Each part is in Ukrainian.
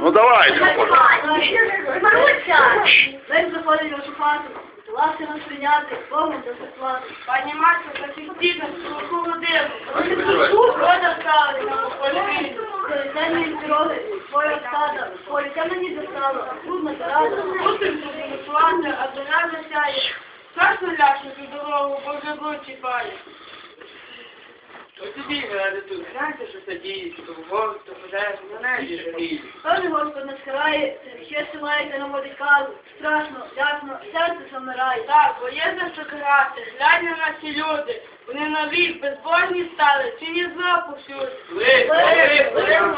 Ну давайте, заходить в вашу хату, ласки нас прийняти, Богом та заплати. Пані Марко, працюйте на холодину. Рода ставить на полі. Поліцейні дороги, своя стада, поліця мені достала, трудна рада. Мусим собі готувати, а до нас засяє. Страшно ляшнути дорогу, бо вже чіпає. Тобі ради тут, гляньте, що це діється, то на небі жаліють. Певний Господь нас карає, ще силається наводить казу. Страшно, ясно, серце замирає. Так, бо є за що карати. Глянь на наші люди. Вони навік безбожні стали, чи ні зла повсюди. Лип.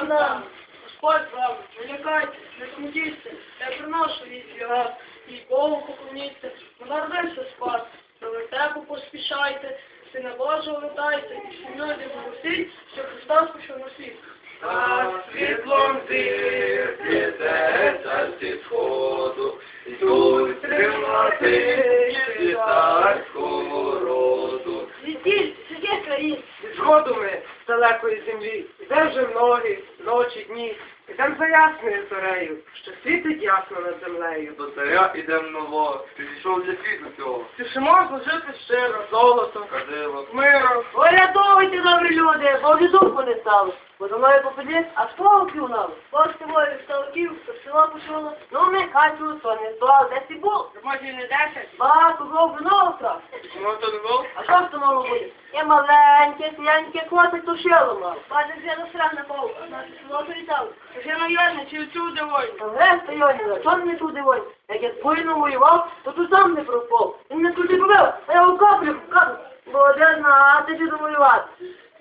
нам. Господь вам, не лякайте, не смутіться. Я приношу від його. І Богу поклоніться. Народився спас. До вертепу поспішайте. Сина Божого витайте. І всі люди голосіть, що Христос пішов на світ. А світлом зір світеться зі сходу, Йдуть тримати царського роду. Світіть, світіть, країн. Згоду ми з далекої землі, де вже многі ночі, дні, ідем за ясною зорею, що світить ясно над землею. До царя ідем нового, ти зійшов для світу цього. Спішимо служити щиро, золотом, Кадило, миром. Порятуйте, добрі люди, бо вже духу не стало. Бо за мною попадеш, а слово п'юнало. Бог з тобою ставків, то село пішоло. Ну, не хатю, то не то, де ти був? Може не десять? Багато гров вино вкрав. чому то не був? А що ж то мало буде? Я маленьке, сіяньке, класик то шело мав. Паде вже на страх напав, а наше село політало. Вже на Йорне, чи цю довольно? Греста Йорне, що не туди довольно? Як я воїном воював, то тут сам не пропав. Він мене туди побив, а я окоплю, кажу, бо де знати, чи довоювати.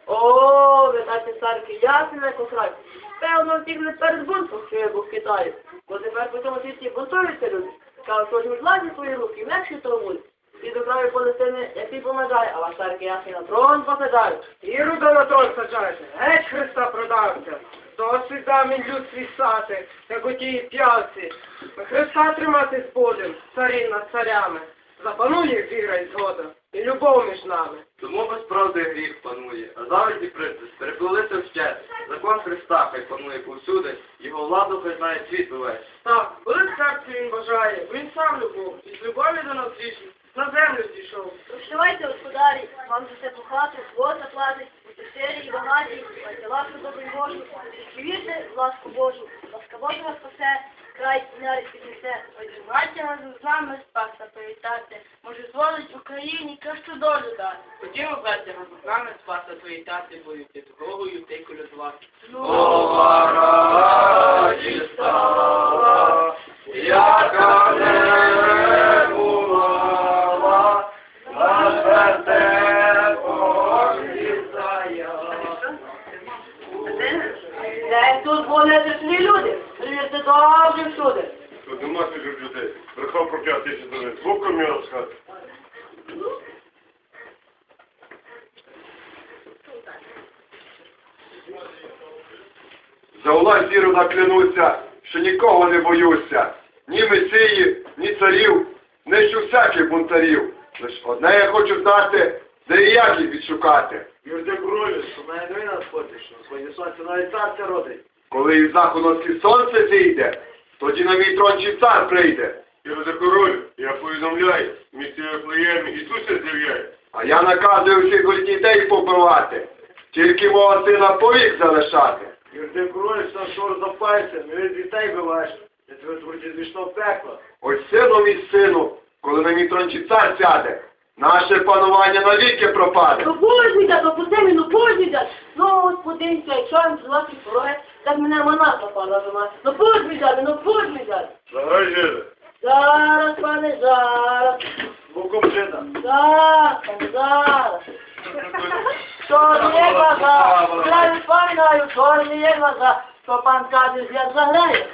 О, ви наші царки, ясні на край. Певно, втікли перед бунтом, що я був в Китаї. Бо тепер по цьому світі бунтуються люди. Кажуть, що ж владі свої руки, легше то буде. І до краю Палестини, як ти помагає, а ваш царки ясні на трон посадають. Ірода на трон саджайте, геть Христа продався. Досить замінь люд свій сати, як у тій п'явці. Христа тримати будем, царі над царями. Запанує віра і згода, і любов між нами. Тому без правди гріх панує, а завжди притис, переплилися вщет. Закон Христа хай панує повсюди, його владу хай знає світ увесь. Так, коли серце він бажає, він сам любов, і з любові до нас річні, на землю зійшов. Прощавайте, господарі, вам за це похати, заплатить, будьте щирі і багаті, майте ласку добру й Божу, і вірте в ласку Божу, ласка Божа вас спасе, край і нарід піднесе. Ой, тримайте з нами спаса привітати, може зволить Україні кращу долю дати. Хотімо, браття, з нами спаса твої тати будуть, і такою ти колядувати. Нова радість стала, яка не За власть віру наклянуся, що нікого не боюся. Ні месії, ні царів, нищу всяких бунтарів. Лиш одне я хочу знати, де і як їх відшукати. Юрде крові, що на ядри нас хочеш, на своє сонце навіть царця родить. Коли із заходу сонце зійде, тоді на мій трон чи цар прийде. Юрде король, я повідомляю, місці Вифлеємі Ісуся з'являє. А я наказую всіх ось дітей побивати, тільки мого сина повік залишати. Юрде крові, сам шор запається, не від дітей биваєш, я тебе творці звічно пекло. Ось сину мій сину, коли на мій цар сяде, наше панування навіки пропаде. Ну пожніться, то пусти мене, ну пожніться. Ну, господинця, якщо я з ваших пороги, так мене мана попала до. Ну пожніться, ну пожніться. Заграй жиде. Зараз, пане, зараз. Боком жида. Зараз, пане, зараз. Чорні глаза, я відпам'ятаю, чорні глаза, що пан каже, я заграю.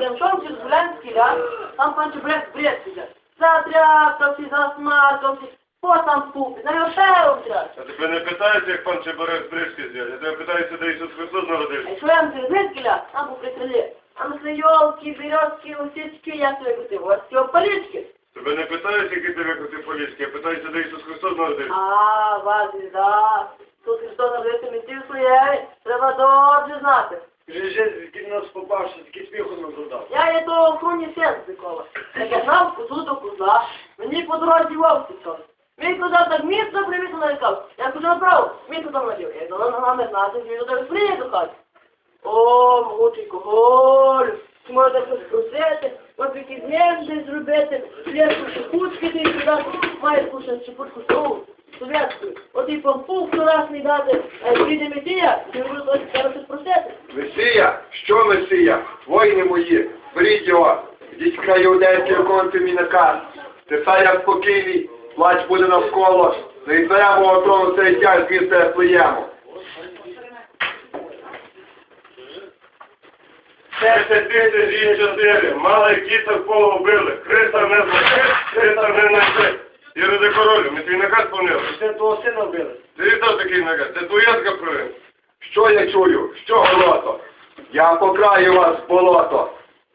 Я йшов через Гулянський ляд, там пан Чебрек бред сидять. Затрясався, засмаркався, потом ступить, на його втряс. Я тебе не питаюся, як пан з Бришки з'їв. Я тебе питаюся, де Ісус Христос народився. Якщо я через Гулянський ляд, там по приколі, а на елки, березки, лисички, я свои кути, ось ці полічки. Тебе не питаюся, які ти викрути поліцьки, я питаюся, де Ісус Христос народився. А, вас да. Тут Христос народився місті своєї, треба добре знати. Вже вже звідки нас попав, що такий сміху нам додав. Я є то в круні Сенцикова. Як я знав козу до козла, мені по дорозі вовки цьому. Мій коза так міцно привісно нарікав. Я козу направив, мій коза надів. Я дала ногами знати, що він до тебе приїде до хати. О, могучий коголь, чи можна просити, от якийсь днем десь зробити, совєтську шипучки ти дати, маєш кушати шипучку сову, совєтську. От і пампух красний дати, а як прийде Месія, ти буду ось зараз щось. Месія? Що Месія? Воїни мої, беріть його, йдіть край іудейський, виконуйте мій наказ. Тепер я спокійний, плач буде навколо, не відберемо мого трону цей тяг, звідси плеємо. Десять тисяч і чотири. Малих діток. Христа не злочить, Христа не несе. Іроди королю, ми твій наказ повнили. Це твого сина вбили. Ти віддав такий наказ, це твоя провина. Що я чую? Що болото? Я покраю вас болото,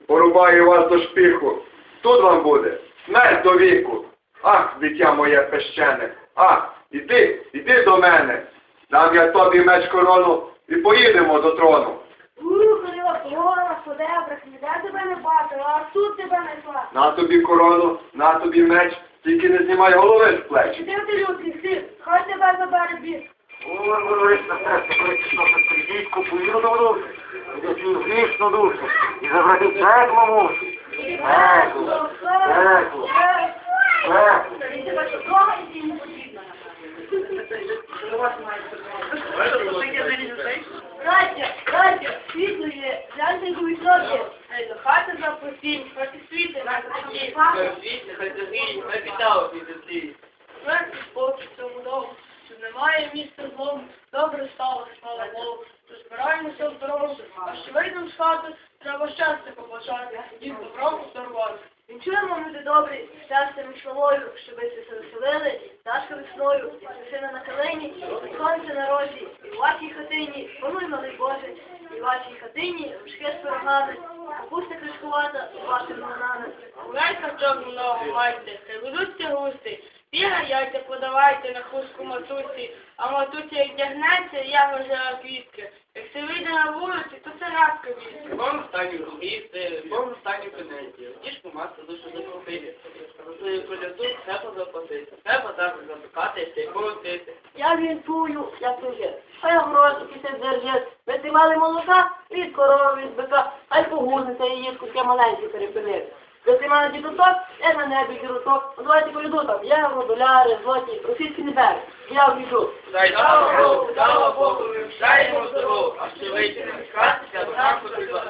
порубаю вас до шпіху. Тут вам буде смерть до віку. Ах, дитя моє пещене, ах, іди, іди до мене. Дам я тобі меч корону і поїдемо до трону. Ух, Леопора, Содебрик, ніде тебе не бачила, а тут тебе не йшла. На тобі корону, на тобі меч, тільки не знімай голови з плеч. Іди ти людський син, хай тебе забере біг. І забрати пекло мушу. Пекло, пекло, пекло. Він тебе що, дома йти не потрібно. Радя, Радя, світло є, гляньте його високі. Ей, до хати хоч і світи на красі. Хай загинь, хай піддав підійти. Смерть спокій цьому дому, що немає місця злому, добре стало, слава Богу. Розбираємося в дорогу, а що вийдемо з хати, треба щастя побажати, і добром здорувати. Вінчуємо люди добрі, щастям і славою, щоби се веселили, пташка весною, і сина на калині, і сонце на рожі, і в вашій хатині, пануй, малий Боже, і вашій хатині рушки з пирогами, капуста кришкувата, і вашими манами. Гуляйка чорну ногу майте, хай густи. Піра яйця подавайте на хустку матусі, а матуся як дягнеться, я вважаю квітки. Як се вийде на вулиці, то це радка вісти. Бом стані грісти, бом стані пенеті. Ті ж помасти душу закрутити. За треба заплатити. Треба так запекати і полотити. Я вінчую, як уже. Хай гроші після держать. Ви ти молока від корови, від бика, хай погузнеться її таке маленьке перепинити. Ви тримали я на небі. Ну давайте поїду там, євро, доляри, злоті, російські не бере. Я в'їжджу. Дай слава Богу, слава Богу, вивчаємо здорово, а ще вийти на хатися, до нам потрібно.